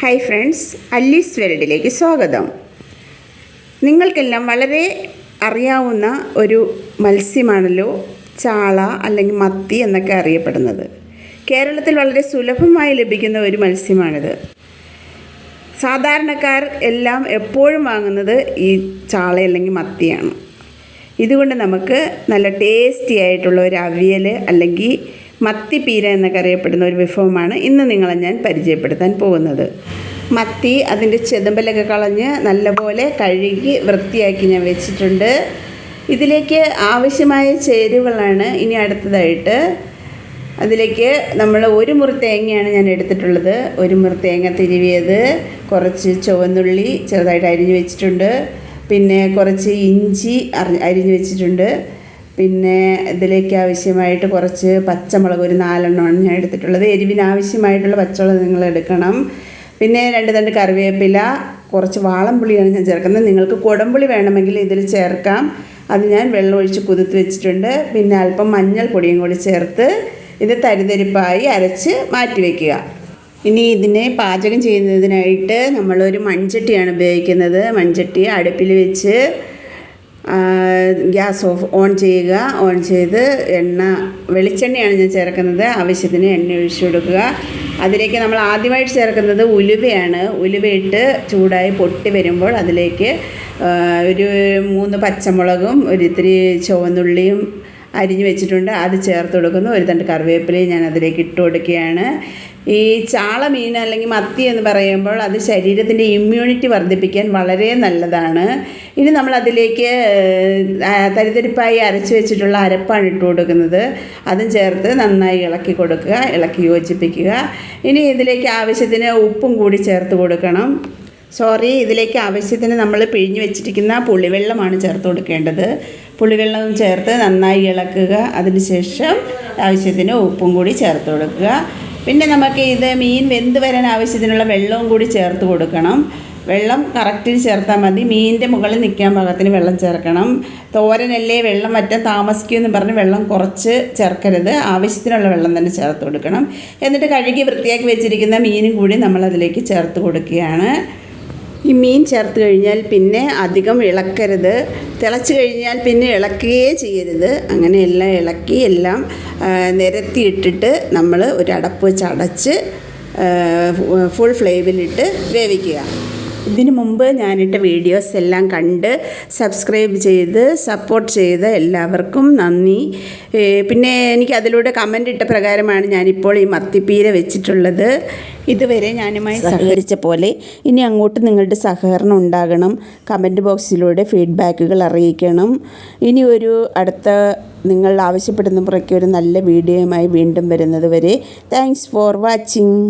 Hi friends അല്ലീസ് വേൾഡിലേക്ക് സ്വാഗതം. നിങ്ങൾക്കെല്ലാം വളരെ അറിയാവുന്ന ഒരു മത്സ്യമാണല്ലോ ചാള അല്ലെങ്കിൽ മത്തി എന്നൊക്കെ അറിയപ്പെടുന്നത്. കേരളത്തിൽ വളരെ സുലഭമായി ലഭിക്കുന്ന ഒരു മത്സ്യമാണിത്. സാധാരണക്കാർ എല്ലാം എപ്പോഴും വാങ്ങുന്നത് ഈ ചാള അല്ലെങ്കിൽ മത്തിയാണ്. ഇതുകൊണ്ട് നമുക്ക് നല്ല ടേസ്റ്റി ആയിട്ടുള്ള ഒരു അവിയൽ അല്ലെങ്കിൽ മത്തിപ്പീര എന്നൊക്കെ ഒരു വിഭവമാണ് ഇന്ന് നിങ്ങളെ ഞാൻ പരിചയപ്പെടുത്താൻ പോകുന്നത്. മത്തി അതിന്റെ ചെതുമ്പലൊക്കെ കളഞ്ഞ് നല്ലപോലെ കഴുകി വൃത്തിയാക്കി ഞാൻ വെച്ചിട്ടുണ്ട്. ഇതിലേക്ക് ആവശ്യമായ ചേരുവകളാണ് ഇനി അടുത്തതായിട്ട്. അതിലേക്ക് നമ്മൾ ഒരു മുറി തേങ്ങയാണ് ഞാൻ എടുത്തിട്ടുള്ളത്. ഒരു മുറി തേങ്ങ തിരുവിയത് കുറച്ച് ചുവന്നുള്ളി ചെറുതായിട്ട് അരിഞ്ഞ് വെച്ചിട്ടുണ്ട്. പിന്നെ കുറച്ച് ഇഞ്ചി അരിഞ്ഞു വെച്ചിട്ടുണ്ട്. പിന്നെ ഇതിലേക്ക് ആവശ്യമായിട്ട് കുറച്ച് പച്ചമുളക് ഒരു നാലെണ്ണമാണ് ഞാൻ എടുത്തിട്ടുള്ളത്. എരിവിന് ആവശ്യമായിട്ടുള്ള പച്ചമുളക് നിങ്ങൾ എടുക്കണം. പിന്നെ രണ്ട് തണ്ട് കറിവേപ്പില കുറച്ച് വാളംപുളിയാണ് ഞാൻ ചേർക്കുന്നത്. നിങ്ങൾക്ക് കുടംപുളി വേണമെങ്കിൽ ഇതിൽ ചേർക്കാം. അത് ഞാൻ വെള്ളം ഒഴിച്ച് കുതിർത്ത് വെച്ചിട്ടുണ്ട്. പിന്നെ അല്പം മഞ്ഞൾപ്പൊടിയും കൂടി ചേർത്ത് ഇത് തരിതരിപ്പായി അരച്ച് മാറ്റി വയ്ക്കുക ഇനി ഇതിനെ പാചകം ചെയ്യുന്നതിനായിട്ട് നമ്മളൊരു മൺചട്ടിയാണ് ഉപയോഗിക്കുന്നത്. മൺചട്ടി അടുപ്പിൽ വെച്ച് ഗ്യാസ് ഓഫ് ഓൺ ചെയ്യുക ഓൺ ചെയ്ത് എണ്ണ വെളിച്ചെണ്ണയാണ് ഞാൻ ചേർക്കുന്നത്. ആവശ്യത്തിന് എണ്ണ ഒഴിച്ചു കൊടുക്കുക. അതിലേക്ക് നമ്മൾ ആദ്യമായിട്ട് ചേർക്കുന്നത് ഉലുവയാണ്. ഉലുവയിട്ട് ചൂടായി പൊട്ടി വരുമ്പോൾ അതിലേക്ക് ഒരു മൂന്ന് പച്ചമുളകും ഒരു ഇത്തിരി ചുവന്നുള്ളിയും അരിഞ്ഞു വെച്ചിട്ടുണ്ട്. അത് ചേർത്ത് കൊടുക്കുന്നു. ഒരു തണ്ട് കറിവേപ്പിലയും ഞാൻ അതിലേക്ക് ഇട്ട് കൊടുക്കുകയാണ്. ഈ ചാള മീൻ അല്ലെങ്കിൽ മത്തി എന്ന് പറയുമ്പോൾ അത് ശരീരത്തിന്റെ ഇമ്മ്യൂണിറ്റി വർദ്ധിപ്പിക്കാൻ വളരെ നല്ലതാണ്. ഇനി നമ്മൾ അതിലേക്ക് തരിതരിപ്പായി അരച്ച് വെച്ചിട്ടുള്ള അരപ്പാണ് ഇട്ട് കൊടുക്കുന്നത്. അതും ചേർത്ത് നന്നായി ഇളക്കി കൊടുക്കുക ഇളക്കി യോജിപ്പിക്കുക. ഇനി ഇതിലേക്ക് ആവശ്യത്തിന് ഉപ്പും കൂടി ചേർത്ത് കൊടുക്കണം. സോറി ഇതിലേക്ക് ആവശ്യത്തിന് നമ്മൾ പിഴിഞ്ഞ് വെച്ചിരിക്കുന്ന പുളിവെള്ളമാണ് ചേർത്ത് കൊടുക്കേണ്ടത്. പുളിവെള്ളവും ചേർത്ത് നന്നായി ഇളക്കുക. അതിനുശേഷം ആവശ്യത്തിന് ഉപ്പും കൂടി ചേർത്ത് കൊടുക്കുക. പിന്നെ നമുക്ക് ഇത് മീൻ വെന്ത് വരാൻ ആവശ്യത്തിനുള്ള വെള്ളവും കൂടി ചേർത്ത് കൊടുക്കണം. വെള്ളം കറക്റ്റിൽ ചേർത്താൽ മതി. മീനിന്റെ മുകളിൽ നിൽക്കാൻ പാകത്തിന് വെള്ളം ചേർക്കണം. തോരനല്ലേ വെള്ളം വറ്റാൻ താമസിക്കുമെന്ന് പറഞ്ഞ് വെള്ളം കുറച്ച് ചേർക്കരുത്. ആവശ്യത്തിനുള്ള വെള്ളം തന്നെ ചേർത്ത് കൊടുക്കണം. എന്നിട്ട് കഴുകി വൃത്തിയാക്കി വെച്ചിരിക്കുന്ന മീനും കൂടി നമ്മളതിലേക്ക് ചേർത്ത് കൊടുക്കുകയാണ്. ഈ മീൻ ചേർത്ത് കഴിഞ്ഞാൽ പിന്നെ അധികം ഇളക്കരുത്. തിളച്ച് കഴിഞ്ഞാൽ പിന്നെ ഇളക്കുകയേ ചെയ്യരുത്. അങ്ങനെ എല്ലാം ഇളക്കി എല്ലാം നിരത്തിയിട്ടിട്ട് നമ്മൾ ഒരു അടപ്പ് വെച്ച് അടച്ച് ഫുൾ ഫ്ലെയിമിലിട്ട് വേവിക്കുക. ഇതിനു മുമ്പ് ഞാനിട്ട വീഡിയോസ് എല്ലാം കണ്ട് സബ്സ്ക്രൈബ് ചെയ്ത് സപ്പോർട്ട് ചെയ്ത എല്ലാവർക്കും നന്ദി. പിന്നെ എനിക്ക് അതിലൂടെ കമന്റ് ഇട്ട പ്രകാരമാണ് ഞാനിപ്പോൾ ഈ മത്തിപ്പീര വെച്ചിട്ടുള്ളത്. ഇതുവരെ ഞാനുമായി സഹകരിച്ച പോലെ ഇനി അങ്ങോട്ട് നിങ്ങളുടെ സഹകരണം ഉണ്ടാകണം. കമന്റ് ബോക്സിലൂടെ ഫീഡ്ബാക്കുകൾ അറിയിക്കണം. ഇനി ഒരു അടുത്ത നിങ്ങൾ ആവശ്യപ്പെടുന്ന പുറയ്ക്ക് ഒരു നല്ല വീഡിയോയുമായി വീണ്ടും വരുന്നത് വരെ. Thanks for watching